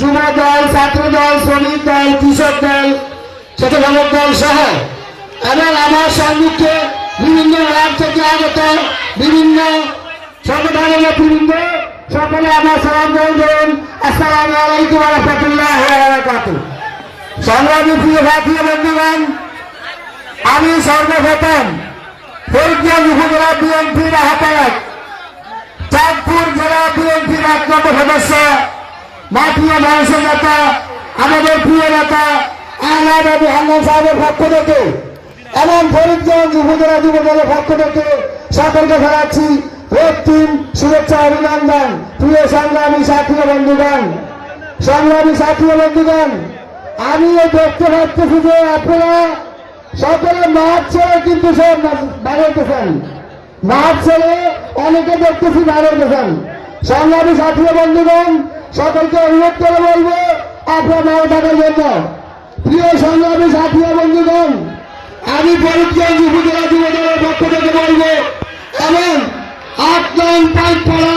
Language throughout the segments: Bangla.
যুব দল, ছাত্র দল, শ্রমিক দল, কৃষক দল স্বেচ্ছাসেবক দল সহ এবং আমার সম্মুখে বিভিন্ন রাজ্য থেকে আগত বিভিন্ন সংগঠনের নেতৃবৃন্দ সকলে আমার সালাম করুন। আসসালামু আলাইকুম রহমতুল্লাহ সংগ্রামী প্রিয় ভারতীয় বন্ধুগণ, আমি সর্বপ্রথম ফরিদগঞ্জ উপজেলা বিএনপির আহ্বায়ক চাঁদপুর জেলা বিএনপির এক নম্বর সদস্য মাটিয়া মানুষ নেতা, আমাদের প্রিয় নেতা আবু হান্নান সাহেবের পক্ষ থেকে এবং ফরিদগঞ্জ উপজেলা যুব দলের পক্ষ থেকে সকলকে জানাচ্ছি রক্তিম শুভেচ্ছা অভিনন্দন, প্রিয় সংগ্রামী সাথী বন্ধুগণ। সংগ্রামী সাথী বন্ধুগণ, আমি দেখতে পাচ্ছি যে আপনারা সকলে মাঠ ছেড়ে কিন্তু সব বাড়াইতেছেন মাঠ ছেড়ে অনেকে দেখতেছি বাড়াইতেছেন সংগ্রামী সাথী বন্ধুগণ সকলকে অনুরোধ করে বলব, আপনার থাকার জন্য। প্রিয় সংগ্রামী সাথী বন্ধুগণ, আমি ফরিদগঞ্জ উপজেলা যুবদলের পক্ষ থেকে বলব, এবং আট নং পাইকপাড়া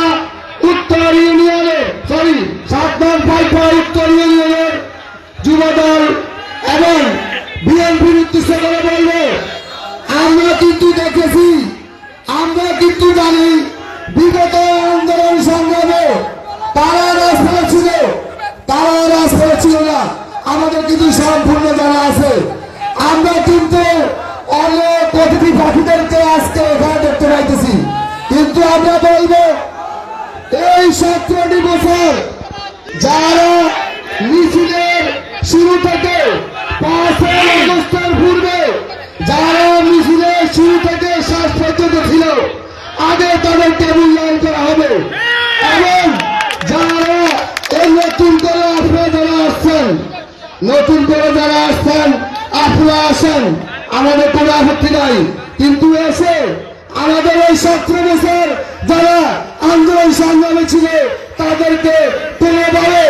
উত্তর ইউনিয়নের সরি সাত নং পাইকপাড়া উত্তর ইউনিয়নের যুবদল এবং বিএনপির উদ্দেশ্য করে বলব, আমরা কিন্তু দেখেছি, আমরা কিন্তু জানি, বিগত আন্দোলন সংগ্রামে তারা রাস্তায় ছিল তারা রাস্তায় ছিল না আমাদের কিন্তু সম্পূর্ণ জানা আছে। আমরা কিন্তু অনেক অতিথি পাখিদেরকে আজকে এখানে দেখতে পাইতেছি। কিন্তু আমরা বলব, এই সতেরোটি বছর যারা মিছিলের শুরু থেকে আগস্টের নতুন করে যারা আসছেন, আপনারা আসেন। আমাদের কোনো আপত্তি নাই। কিন্তু এসে আমাদের এই সতেরো বছর যারা আন্দোলন সংগ্রামে ছিল, তাদেরকে কোনোভাবে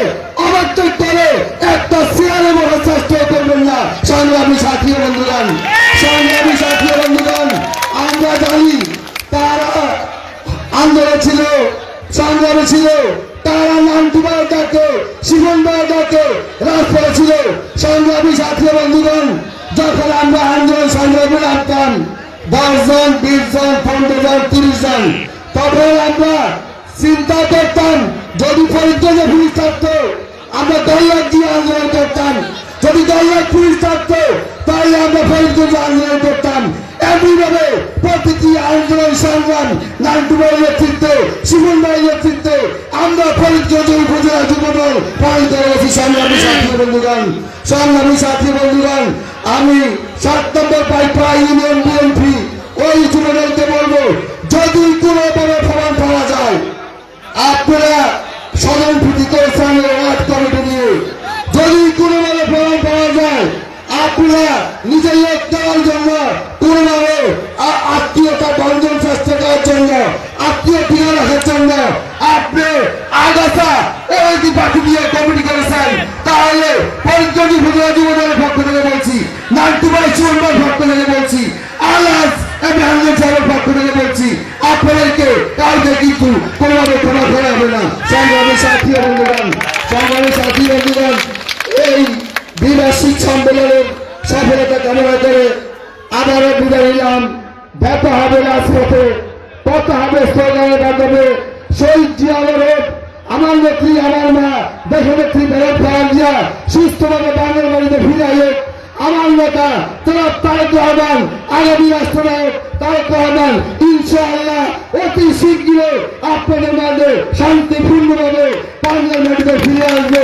অবাধ্যক করে একটা চেয়ারে বসার চেষ্টা করবেন না। সংগ্রামী সাথী বন্ধুগণ, সংগ্রামী সাথী বন্ধুগণ, আমরা জানি তারা আন্দোলন ছিল, সংগ্রামে ছিল। নামটুবার ডাকে শিবন ভাই ডাকে রাজপথে ছিল। সংগ্রামী সাথী বন্ধুগণ যখন আমরা আন্দোলন সংগ্রামে রাখতাম দশ জন, বিশ জন, পনেরো জন, তিরিশ জন। তখন আমরা চিন্তা করতাম, যদি ফরিদগঞ্জে পুলিশ থাকতো, আমরা দল্লার দিয়ে আন্দোলন করতাম। যদি দল্লার পুলিশ থাকতো, তাহলে আমরা ফরিদগঞ্জে আন্দোলন করতাম। এমনিভাবে প্রতিটি আন্দোলন সংগ্রাম ভাইয়ের নেতৃত্বে ভাইয়ের নেতৃত্বে, আমরা ফরিদগঞ্জ উপজেলা যুবদল পালিত রয়েছি সংগ্রামী সাথী বন্ধুগণ, সংগ্রামী সাথী বন্ধুগণ, আমি সাত নম্বর পাইপা ইউনিয়ন বিএনপি, ওই যুবদলকে বলব যদি কোনোভাবে প্রমাণ পাওয়া যায় আপনারা সদন প্রীতি করেছেন ওয়ার্ড কমিটি নিয়ে যদি কোনোভাবে প্রমাণ পাওয়া যায় আপনারা নিজের লোক দেওয়ার জন্য কোনোভাবে আত্মীয়তা বন্ধন চেষ্টা করার জন্য, আত্মীয় টিকা রাখার জন্য আপনি আগাছা যে বাকি দিয়ে কমিটি করেছেন। তাহলে পরিচয় উপজেলা যুবদলের পক্ষ থেকে বলছি নান্টুবাই চুয়ান্নর পক্ষ থেকে বলছি আলাস আমি আন্দোলন সাহেবের পক্ষ থেকে বলছি, আপনাদেরকে কাউকে কিন্তু কোনোভাবে ক্ষমা করা হবে না। সংগ্রামী সাথী বন্ধুগণ, সংগ্রামী সাথী বন্ধুগণ, এই দ্বিবার্ষিক সম্মেলনের সফলতা কামনা করে আবারও বিদায় নিলাম। দেখা হবে রাজপথে কথা হবে স্লোগানের মাধ্যমে। শহীদ জিয়াউর আমার নেত্রী, আমার মা দেশ নেত্রী বেরত জিয়া, সুস্থভাবে বাংলার বাড়িতে ফিরে আইয়ে। আমার নেতা তারা তারেক রহমান, আগামী রাষ্ট্রনায়ক তারেক রহমান, ইনশাআল্লাহ অতি শীঘ্র আপনাদের মাঝে শান্তিপূর্ণভাবে বাংলার মাটিতে ফিরে আসবে।